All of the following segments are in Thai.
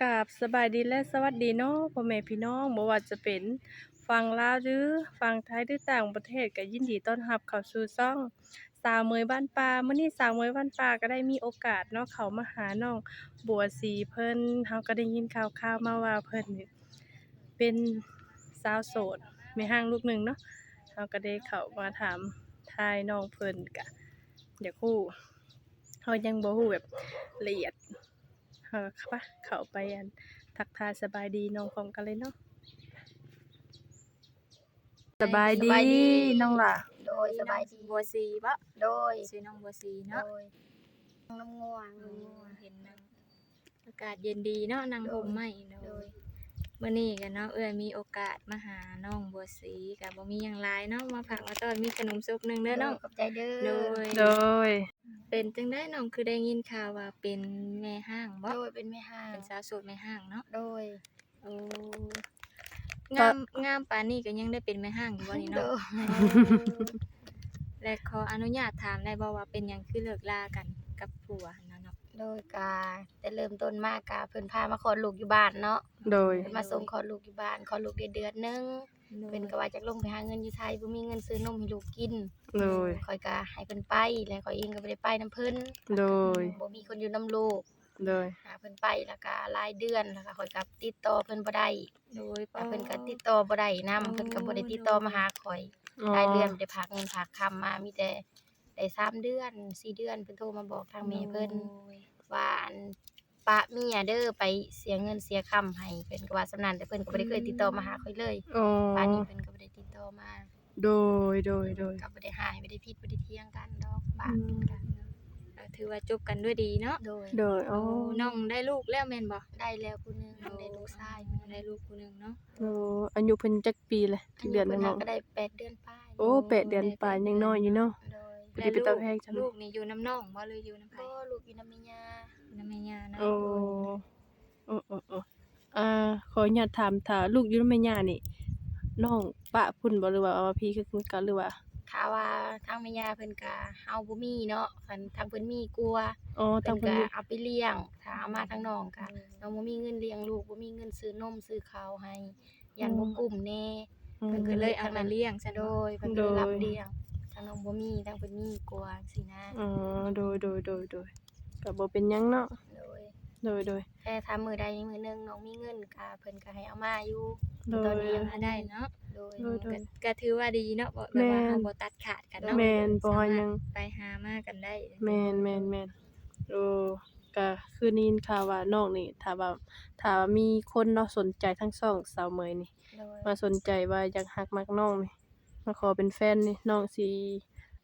กาบสบายดีและสวัสดีเนาะพ่อแม่พี่น้องบ่ว่าจะเป็นฝั่งลาวหรือฝั่งไทยหรือต่างประเทศก็ยินดีต้อนรับเข้าสู่ช่อง สาวเมยบ้านป่ามื้อนี้สาวเมยบ้านป่าก็ได้มีโอกาสเนาะเข้ามาหาน้องบัวศรีเพิ่นเฮาก็ได้ยินข่าวๆมาว่าเพิ่นนี่เป็นสาวโสดแม่ห้างลูกหนึ่งเนาะเฮาก็ได้เข้ามาถามทายน้องเพิ่นก็อยากฮู้เฮายังบ่ฮู้แบบละเอียด เออค่ะเข้าไปอันทักทายสบายดีน้องพร้อมกันเลยเนาะสบายดีสบายดี น้องล่ะ โดยสบายดีบัวซีบ่โดยชื่อน้องบัวซีโดเนาะยน้ำง่วงเอน้ำง่วองเห็นนางอากาศเย็นดีเนาะนางห่มไหมโดโดยย มื้อนี้กันเนาะเอ้ยมีโอกาสมาหาน้องบัวซีก็บ่มีหยังหลายเนาะมาผักมาต้อนมีขนมซุปหนึงเด้อเนาะขอบใจเด้อโดยโดย เป็นจังได้น้องคือได้ยินข่าวว่าเป็นแม่ห้างบ่โดยเป็นแม่ห้างเป็นสาวโสดแม่ห้างเนาะโดยโอ้งามงามปานนี้ก็ยังได้เป็นแม่ห้างอยู่บ่นี่โดเนาะ ยและขออนุญาตถามได้บ่ว่าเป็นหยังคือเลิกลากันกับผัวหั่นน่ะเนาะ โดยกาแต่เริ่มต้นมากกาเพิ่นพามาขอลูกอยู่บ้านเนาะโดย เพิ่นมาส่งขอลูกอยู่บ้านขอลูกได้เดือนหนึงเพิ่นก็ว่าจะลงไปหาเงินอยู่ไทยบ่มีเงินซื้อนมให้ลูกกินโดยข่อยก็ให้เพิ่นไปแล้วข่อยเองก็บ่ได้ไปนํเพิ่นโดย บ่มีคนอยู่นํลูกโดย หาเพิ่นไปแล้วก็รายเดือนแล้วก็ข่อยก็ติดต่อเพิ่นบ่ได้โดยแล้วเพิ่นก็ติดต่อบ่ได้นํเพิ่นก็บ่ได้ติดต่อมาหาข่อยอ๋อรายเดือนบ่ได้ฝากเงินฝากคำมามีแต่ ได้สามเดือนสี่เดือนเพิ่นโทรมาบอกทางแม่เพิ่นโดยว่าอันปะเมียเด้อไปเสียเงินเสียคำให้เพิ่นก็ว่าสำนั้นแต่เพิ่นก็บ่ได้เคยติดต่อมาหาข่อยเลยอ๋อป่านนี้เพิ่นก็บ่ได้ติดต่อมาโดยโดยโดยก็บ่ได้หายบ่ได้ผิดบ่ได้เถียงกันดอกบ้านเพิ่นกันก็ถือว่าจบกันด้วยดีเนาะโดยโดยอ๋อน้องได้ลูกแล้วแม่นบ่ได้แล้วผู้หนึงได้ลูกชายได้ลูกผู้หนึงเนาะโอ้อายุเพิ่นจักปีเลยจักเดือนเพิ่น้องก็ได้แปดเดือนป้ายโอ้แปดเดือนปลายยังน้อยอยู่เนาะ โดยบ่ได้ไปตามแพงจังลูกนี่อยู่น้ำน้องบ่หรืออยู่น้ำไผก็ลูกอยู่นำแม่ย่าน้ำแม่ย่านะโอ้โอ้โอ้โอ้อ่าขออนุญาตถามถ้าลูกอยู่นำแม่ย่านี่น้องปะพุ่นบ่หรือว่าเอามาพี่คือกันหรือว่าถ้าว่าทางแม่ย่าเพิ่นก็เฮาบ่มีเนาะคันทางเพิ่นมีกลัวอ๋อเพิ่ทางนเพิ่นก็มีเอาไปเลี้ยงถ้าเอามาทางน้องก็น้องบ่มีเงินเลี้ยงลูกบ่มีเงินซื้อนมซื้อข้าวให้ยันบ่กุ้มแน่อืมเพิ่นก็เลยเอามาเลี้ยงซะโดเนาะยเพิ่นก็เลยรับโดยเลี้ยงทางน้องบ่มีทางเพิ่นมีกลัวสินะอ๋อโดยโดยโดยโดยก็บ่เป็นหยังเนาะโดยโดยโดยแต่ถ้ามื้อใดมื้อหนึงน้องมีเงินก็เพิ่นก็ให้เอามาอยู่โดตอย นนี้ยัยังงหาได้เนาะโดยโดยโดก็ยก็ถือว่าดีเนาะบ่แบบว่าแม่น เฮาบ่ตัดขาดกันเนาะแม่นบ่ว่าหยังไปหามากันได้แม่นแม่นแม่นโอ้ก็คือได้ยินข่าวว่าน้องนี่ถ้าว่าถ้าว่ามีคนเนาะสนใจทั้งสองสาวเมยนี่ โดยมาสนใจว่าอยากฮักมักน้องนี่ มาขอเป็นแฟนนี่น้องสิ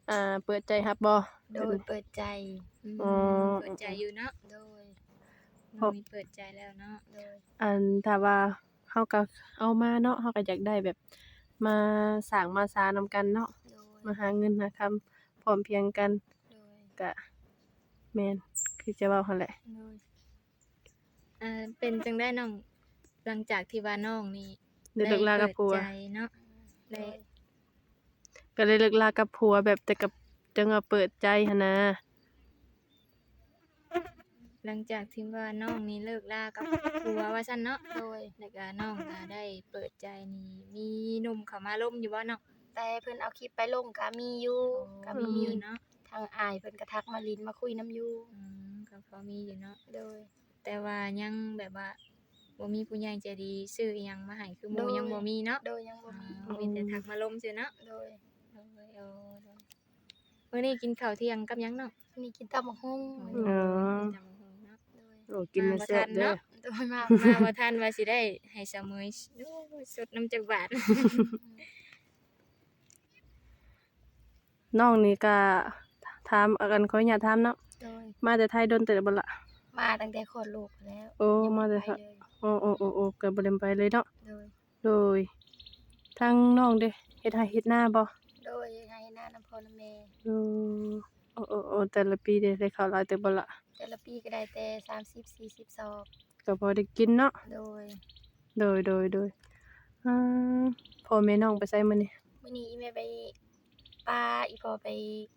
อ่าเปิดใจรับบ่โดยเปิดใจอืมอ๋อเปิดใจอยู่เนาะโดยเพราะมีเปิดใจแล้วเนาะโดยอันถ้าว่าเฮาก็เอามาเนาะเฮาก็อยากได้แบบ มาสร้างมาสานนำกันเนาะโดยมาหาเงินหาคำพร้อมเพรียงกันโดยก็แม่นคือจะเว้าหั่นแหละ โดยอ่าเป็นจังได้น้องหลังจากที่ว่าน้องนี่ได้เลิกลากับผัวเปิดใจเนาะโดได้ย ก็เลยเลิกลากับผัวแบบแต่กับจังว่าเปิดใจหั่นนะหลังจากที่ว่าน้องนี่เลิกลากับผัวว่าซั่นเนาะโดยแล้วก็น้องก็ได้เปิดใจนี่มีหนุ่มเข้ามาล้มอยู่บ่เนาะแต่เพิ่นเอาคลิปไปลงก็มีอยู่ก็ก็มีมีอยู่เนาะทางอายเพิ่นก็ทักมาลินมาคุยนํอยู่อืมก็พอมีอยู่เนาะโดย แต่ว่ายังแบบว่าบ่มีผู้ใหญ่ใจดีซื้ออิหยังมาให้คือหมู่โดยยังบ่มีเนาะโดยยังบ่มีอ๋อมีแต่ทักมาล้มซื่อเนาะโดย โอ้ยโอ้ยมื้อนี้กินข้าวเที่ยงกับหยังเนาะวันนี้กินตำบักหุ่งอ๋อจำบ่ฮู้เนาะโดย โอ้กินแล้วแซ่บเด้อ โดยมากมาบ่ทันว่าสิได้ให้เสมอโอ้ยสดน้ำจักบาท น้องนี่ก็ถามอากันขออนุญาตถามเนาะ โดยมาแต่ไทยโดนเติบบ่ล่ะ มาตั้งแต่คลอดลูกแล้วโอ้ยังมาบ่แต่ไปค่ะเลยโอ้โอ้โอ้โอ้ก็บ่ได้ไปเลยเนาะ โดย โดยทางน้องเด้ เฮ็ดไร่เฮ็ดนาบ่โดยให้หน้าน้ำพ่อน้ำแม่โอ้โอ้โอ้โอ้แต่ละปีได้ได้ข้าวหลายเติบบ่ล่ะแต่ละปีก็ได้แต่30 40ซอกก็พอได้กินเนาะโดย โดยโดยโดยอ่าพ่อแม่น้องไปไสมื้อนี้มื้อนี้อีแม่ไปปลาอีพ่อไป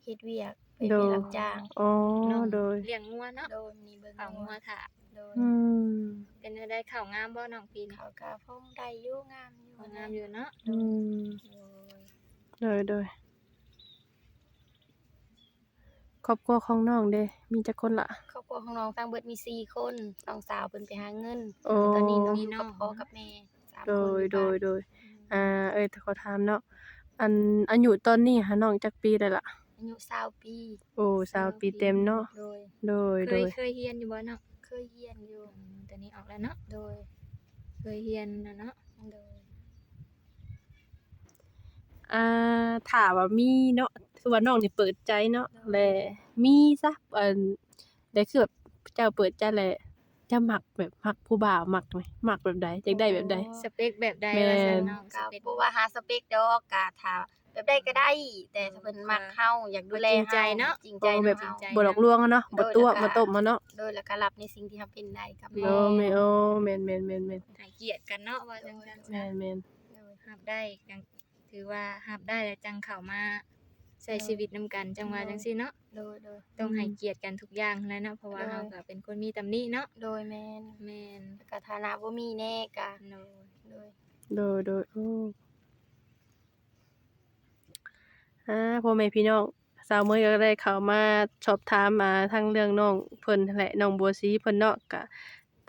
เฮ็ดเวียกไปโดไปยรับจ้างอ๋อน้องโดยเลี้ยงงัวเนาะโดยมีเบิ่งเอางัวถ่า โดยอืมเป็นเข้างามบ่น้องปีนี้เขาก็พงได้อยู่งามอยู่เข้างามอยู่เนาะอืมโดยโดยโดยครอบครัวของน้องเด้มีจักคนละครอบครัวของน้องทั้งเบิดมีสี่คนน้องสาวเพิ่นไปหาเงินโอ้ตอนนี้น้องอยู่กับพ่อกับแม่สามคนโดยอยู่โดบ้านยโดยอ่าเอ้ยขอถามเนาะอันอายุตอนนี้หาน้องจักปีได้ละอายุ20ปี โอ้สาวปีเต็มเนาะโดยโดยเคโดยยเคยเรียนอยู่บ่เนาะเค ยเรียนอยู่ อืมตอนนี้ออกแล้วเนาะ โดย เคยเรียนน่ะเนาะ โดย อ่าถามว่ามีเนาะคือว่าน้องนี่เปิดใจเนาะแลมีซะอันได้คือแบบเจ้าเปิดใจแหละจะมักแบบมักผู้บ่าวมักไหมมักแบบใดอยากได้แบบใด สเปคแบบใดแม่น ว่าซั่นน้องสก็เปค บ่ว่าหาสเปคดอกก็ถ้า แบบใดก็ได้ แต่ถ้าเพิ่นมักเฮาอยากดูแลจริงใจเฮาเนาะจริงใจโอ้เนาะ แบบเฮาใจบ่หลอกลวงอะเนาะบ่ตัวโดยแล้วก็บ่ต้มอะเนาะโดยแล้วก็รับในสิ่งที่ทำเป็นได้กับโอ้แม่แม่โอ้แม่นแม่นแม่นแม่นให้เกียรติกันเนาะว่าจังซั่นแม่นแม่นโดยรับได้จังถือว่ารับได้แล้วจังเข้ามาใช้ชีวิตนํกันจังว่าจังซี่เนาะโดยโดยต้องให้เกียรติกันทุกอย่างแหล้วเนาะเพราะว่าโดยเราก็เป็นคนมีตำหนิเนาะโดยแม่นแม่นแล้วก็ฐานะบ่มีแน่ก็โนโดยโดยโดยโอ้ อ่าพ่อแม่พี่น้องสาวเมยก็ได้เข้ามาสอบถามมาทั้งเรื่องน้องเพิ่นนั่นแหละน้องบัวศรีเพิ่นเนาะก็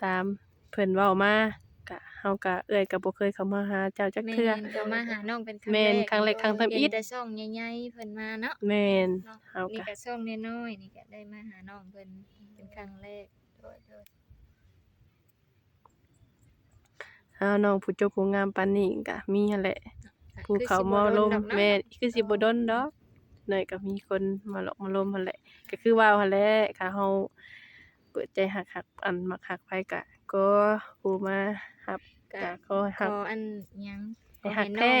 ตามเพิ่นเว้ามาก็เฮาก็เอื้อยก็บ่เคยเข้ามาหาเจ้าจักแม่เทื่อ นก็มาหาน้องเป็นครั้งแม่นแรกครั้งแรกครั้งทำอิเห็ฐนแต่ช่องใหญ่ๆเพิ่นมาเนาะแม่นเนาะเฮานี่ก็ก็ช่องน้อยๆนี่ก็ได้มาหาน้องเพิ่นเป็นครั้งแรกโดยโดยเฮาน้องผู้จบผู้งามปานนี้ก็มีหั่นแหละ ก็ผู้คือเขาสิมาบ่โดลนมดอกเนาะแม่นคือสิบ่ดนดอกหน่อยก็มีคนมาหลอกมาลมหั่นแหละ ก็คือว่าหั่นแหละค่ะเฮาเปิดใจหักๆอันมักหักไผก็ก็ผู้มารับก็ก็ขอให้ขหักออันหยังให้ขอหักน้องแท้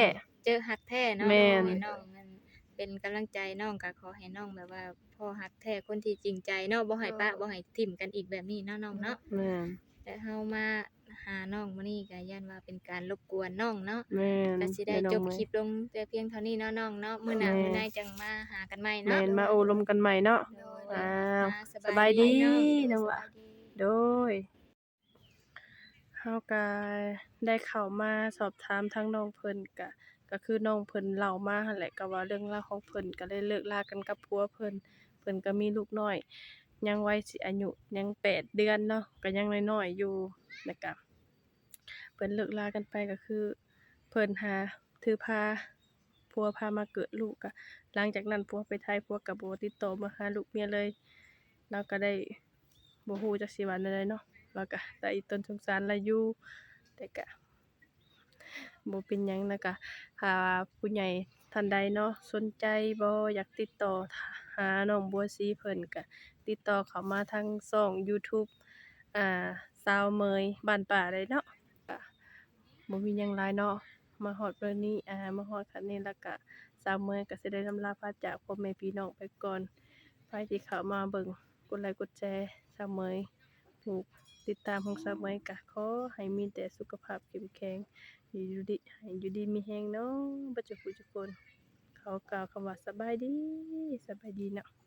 เจอหักแท้เนาะแม่น ขอให้น้องมันเป็นกำลังใจน้องก็ขอให้น้องแบบว่าพ่อหักแท้คนที่จริงใจเนาะบ่ให้ปะบ่ให้ทิ่มกันอีกแบบนี้เนาะน้องเนาะแม่นแต่เฮามา หาน้องมื้อนี้ก็ย่านว่าเป็นการรบกวนน้องเนาะแม่นก็สิได้แม่น้องจบเมย์คลิปลงแต่เพียงเท่านี้เนาะน้องเนาะมื้อหน้าแม่มื้อหน้าจังมาหากันใหม่แม่เนาะนมาโอลมกันใหม่เนาะ โดยอ้าวอ่สบายดีเนาะจังหวะโดยเฮาก็ได้เข้ามาสอบถามทั้งน้องเพิ่นก็ก็คือน้องเพิ่นเล่ามาหั่นแหละก็ว่าเรื่องราวของเพิ่นก็ได้เลิกลากันกับผัวเพิ่นเพิ่นก็มีลูกน้อย ยังวัยสิอายุยังแปดเดือนเนาะก็ยังน้อยๆอยู่ แล้วก็เพิ่นเลิกลากันไปก็คือ เพิ่นหาถือพาผัวพามาเกิดลูกก็หลังจากนั้นผัวไปไทยผัวก็บ่ติดต่อมาหาลูกเมียเลยเราก็ได้บ่ฮู้จักสิว่าแนวใดเนาะแล้วก็แต่อีต้นสงสารละอยู่แต่ก็บ่เป็นหยังแล้วก็ถ้าผู้ใหญ่ท่านใดเนาะสนใจบ่อยากติดต่อหาน้องบัวศรีเพิ่นก็ติดต่อเข้ามาทางช่อง YouTube อ่า สาวเมยบ้านป่าได้เนาะบ่มีหยังหลายเนาะมาฮอดเบอร์นี้อ่ามาฮอดคันนี้แล้วก็สาวเมยก็สิได้ลำลาพาจากพ่อแม่พี่น้องไปก่อนใครที่เข้ามาเบิ่งกดไลค์กดแชร์สาวเมยถูกติดตามของสาวเมยกะขอให้มีแต่สุขภาพเข้มแข็งอยู่ดีให้อยู่ดีมีแฮงเนาะบ่จุกผู้ทุกคน เขากล่าวคำว่าสบายดีสบายดีเนาะ